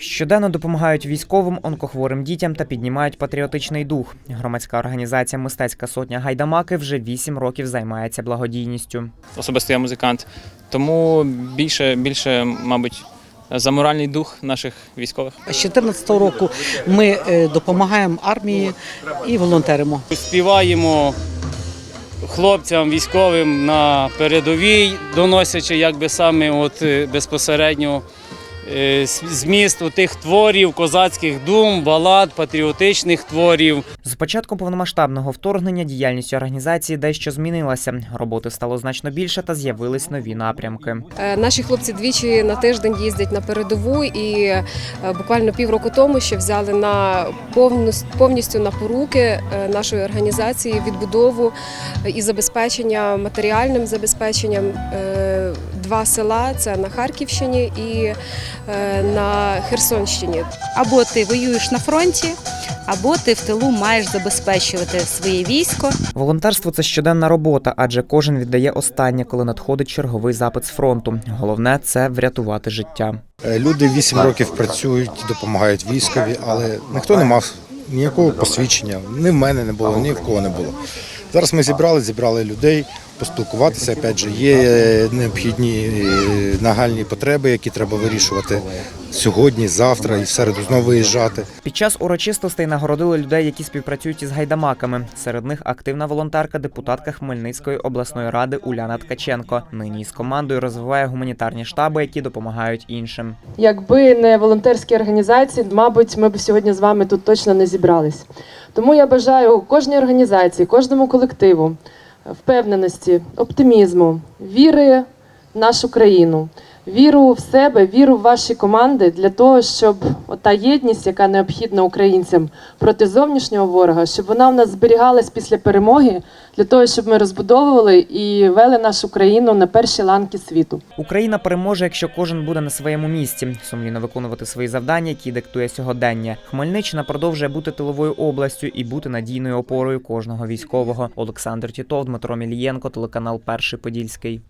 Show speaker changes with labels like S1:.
S1: Щоденно допомагають військовим, онкохворим дітям та піднімають патріотичний дух. Громадська організація Мистецька сотня Гайдамаки вже вісім років займається благодійністю.
S2: особисто я музикант. Тому більше, більше, мабуть, за моральний дух наших військових.
S3: З 2014 року ми е, допомагаємо армії і волонтеримо.
S4: співаємо хлопцям військовим на передовій, доносячи якби саме от е, безпосередньо зміст у тих творів, козацьких дум, балад, патріотичних творів.
S1: З початком повномасштабного вторгнення діяльність організації дещо змінилася. Роботи стало значно більше та з'явились нові напрямки.
S5: Е, Наші хлопці двічі на тиждень їздять на передову, і е, буквально півроку тому ще взяли на повну повністю на поруки е, нашої організації відбудову е, і забезпечення матеріальним забезпеченням е, два села: це на Харківщині і е, на Херсонщині.
S6: або ти воюєш на фронті, або ти в тилу маєш забезпечувати своє військо.
S1: Волонтерство це щоденна робота, адже кожен віддає останнє, коли надходить черговий запит з фронту. Головне це врятувати життя.
S7: Е, Люди 8 років працюють, допомагають військові, але ніхто не мав ніякого посвідчення. Ні в мене не було, ні в кого не було. Зараз ми зібрали, зібрали людей, поспілкуватися. Опять же, є е, необхідні е, нагальні потреби, які треба вирішувати сьогодні, завтра і в середу знову виїжджати.
S1: Під час урочистостей нагородили людей, які співпрацюють із гайдамаками. Серед них активна волонтерка, депутатка Хмельницької обласної ради Уляна Ткаченко. Нині з командою розвиває гуманітарні штаби, які допомагають іншим.
S8: Якби не волонтерські організації, мабуть, ми б сьогодні з вами тут точно не зібрались. Тому я бажаю кожній організації, кожному колективу впевненості, оптимізму, віри в нашу країну, віру в себе, віру в ваші команди для того, щоб та єдність, яка необхідна українцям проти зовнішнього ворога, щоб вона в нас зберігалась після перемоги, для того, щоб ми розбудовували і вели нашу країну на перші ланки світу.
S1: Україна переможе, якщо кожен буде на своєму місці, сумлінно виконувати свої завдання, які диктує сьогодення. Хмельниччина продовжує бути тиловою областю і бути надійною опорою кожного військового. Олександр Тітов, Дмитро Мілієнко, телеканал Перший Подільський.